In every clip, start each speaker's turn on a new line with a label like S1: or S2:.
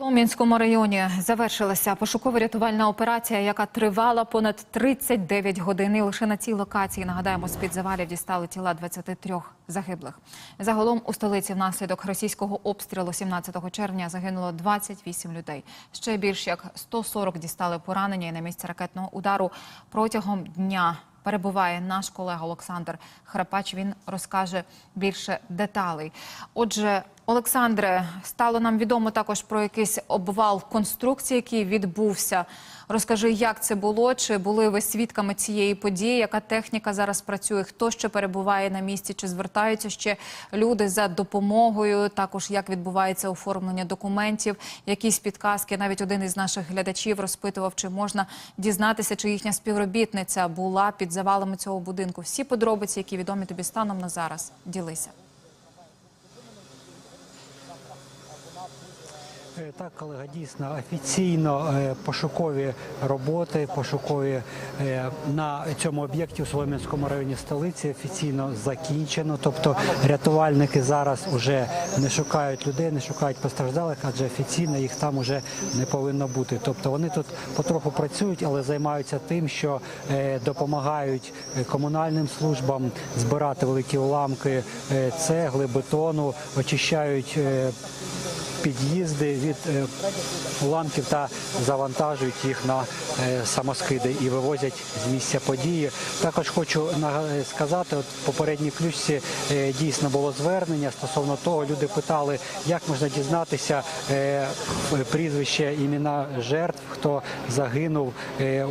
S1: Лом'янському районі завершилася пошуково-рятувальна операція, яка тривала понад 39 годин. І лише на цій локації, нагадаємо, з-під завалів дістали тіла 23 загиблих. Загалом у столиці внаслідок російського обстрілу 17 червня загинуло 28 людей. Ще більш як 140 дістали поранення і на місці ракетного удару протягом дня. Перебуває наш колега Олександр Храпач. Він розкаже більше деталей. Отже, Олександре, стало нам відомо також про якийсь обвал конструкції, який відбувся. Розкажи, як це було? Чи були ви свідками цієї події? Яка техніка зараз працює? Хто ще перебуває на місці? Чи звертаються ще люди за допомогою? Також як відбувається оформлення документів? Якісь підказки? Навіть один із наших глядачів розпитував, чи можна дізнатися, чи їхня співробітниця була під завалами цього будинку. Всі подробиці, які відомі тобі станом на зараз, ділися.
S2: Так, колега, дійсно офіційно е, пошукові роботи, пошукові е, на цьому об'єкті у Солом'янському районі столиці офіційно закінчено. Тобто рятувальники зараз вже не шукають людей, не шукають постраждалих, адже офіційно їх там уже не повинно бути. Тобто вони тут потроху працюють, але займаються тим, що е, допомагають е, комунальним службам збирати великі уламки е, цегли, бетону, очищають. Під'їзди від е, уламків та завантажують їх на е, самоскиди і вивозять з місця події. Також хочу сказати, от попередній ключці е, дійсно було звернення стосовно того, люди питали, як можна дізнатися прізвище, імена жертв, хто загинув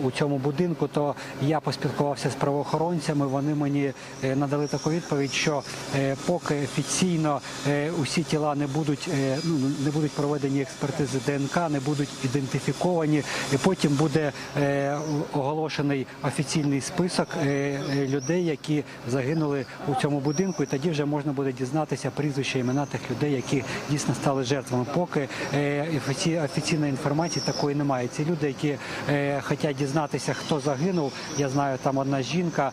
S2: у цьому будинку. То я поспілкувався з правоохоронцями. Вони мені надали таку відповідь, що поки офіційно усі тіла не будуть ну не будуть проведені експертизи ДНК, не будуть ідентифіковані. І потім буде е, оголошений офіційний список е, е, людей, які загинули у цьому будинку, і тоді вже можна буде дізнатися прізвища імена тих людей, які дійсно стали жертвами. Поки офіці- офіційної інформації такої немає. Ці люди, які хочуть дізнатися, хто загинув. Я знаю, там одна жінка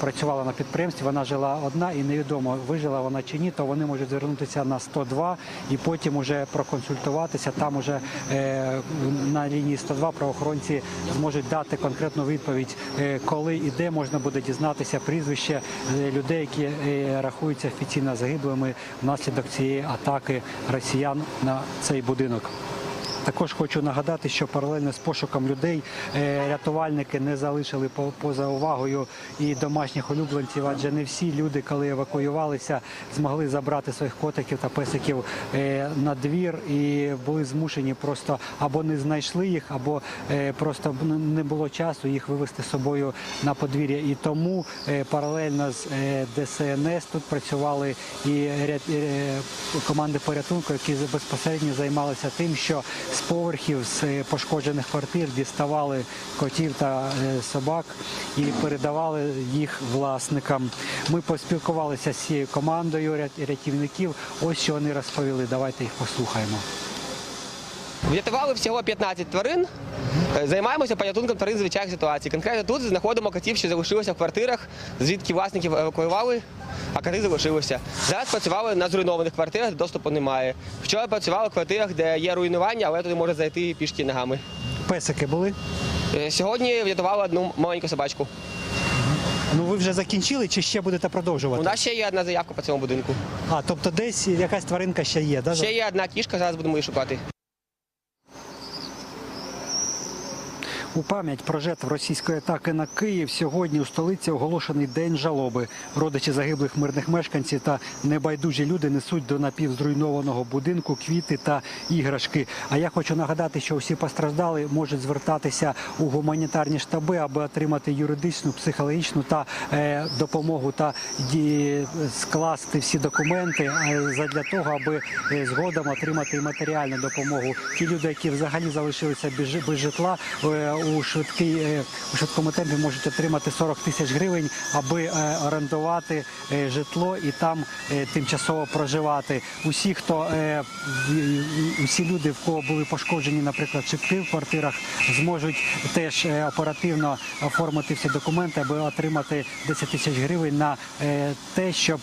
S2: працювала на підприємстві, вона жила одна і невідомо, вижила вона чи ні, то вони можуть звернутися на 102 і потім уже проконсультуватися. Там уже е, на лінії 102 правоохоронці зможуть дати конкретну відповідь, е, коли і де можна буде дізнатися прізвище е, людей, які рахуються офіційно загиблими внаслідок цієї атаки росіян на цей будинок. Також хочу нагадати, що паралельно з пошуком людей е, рятувальники не залишили поза увагою і домашніх улюбленців, адже не всі люди, коли евакуювалися, змогли забрати своїх котиків та песиків е, на двір і були змушені просто або не знайшли їх, або е, просто не було часу їх вивезти з собою на подвір'я. І тому паралельно з ДСНС тут працювали і команди порятунку, які безпосередньо займалися тим, що з поверхів з е, пошкоджених квартир діставали котів та е, собак і передавали їх власникам. Ми поспілкувалися з цією командою ря- рятівників. Ось що вони розповіли. Давайте їх послухаємо.
S3: Врятували всього 15 тварин. Е, Займаємося порятунком тварин звичайних ситуацій. Конкретно тут знаходимо котів, що залишилися в квартирах, звідки власників евакуювали, а коти залишилися. Зараз працювали на зруйнованих квартирах, де доступу немає. Вчора працювали в квартирах, де є руйнування, але туди може зайти пішки ногами.
S2: Песики були?
S3: Е, Сьогодні врятували одну маленьку собачку.
S2: Ну ви вже закінчили чи ще будете продовжувати?
S3: У нас ще є одна заявка по цьому будинку.
S2: А тобто десь якась тваринка ще є, да?
S3: Ще є одна кішка, зараз будемо її шукати.
S2: У пам'ять про жертв російської атаки на Київ сьогодні у столиці оголошений день жалоби. Родичі загиблих мирних мешканців та небайдужі люди несуть до напівзруйнованого будинку квіти та іграшки. А я хочу нагадати, що всі постраждали можуть звертатися у гуманітарні штаби, аби отримати юридичну, психологічну та е, допомогу та ді, скласти всі документи е, задля того, аби е, згодом отримати матеріальну допомогу. Ті люди, які взагалі залишилися без житла, е, у швидкий е, у швидкому темпі можуть отримати 40 тисяч гривень, аби е, орендувати е, житло і там тимчасово проживати. Усі, хто усі люди, в кого були пошкоджені, наприклад, шибки в квартирах, зможуть теж оперативно оформити всі документи, аби отримати 10 тисяч гривень на те, щоб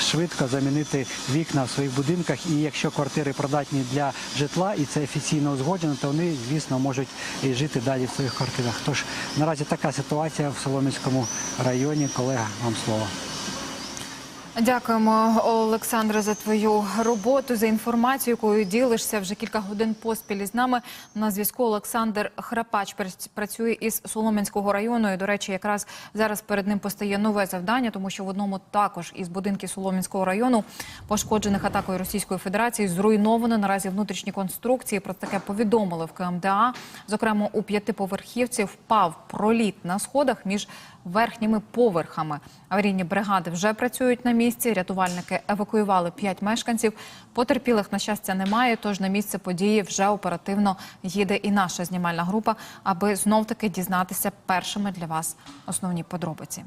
S2: швидко замінити вікна в своїх будинках. І якщо квартири придатні для житла і це офіційно узгоджено, то вони, звісно, можуть і жити далі в своїх квартирах. Тож наразі така ситуація в Солом'янському районі. Колега, вам слово.
S1: Дякуємо, Олександре, за твою роботу, за інформацію, якою ділишся вже кілька годин поспіль із нами. На зв'язку Олександр Храпач прац- працює із Солом'янського району. І, до речі, якраз зараз перед ним постає нове завдання, тому що в одному також із будинків Солом'янського району, пошкоджених атакою Російської Федерації, зруйновано наразі внутрішні конструкції. Про таке повідомили в КМДА. Зокрема, у п'ятиповерхівці впав проліт на сходах між верхніми поверхами. Аварійні бригади вже працюють на місці. Рятувальники евакуювали п'ять мешканців. Потерпілих на щастя немає. Тож на місце події вже оперативно їде і наша знімальна група, аби знов таки дізнатися першими для вас основні подробиці.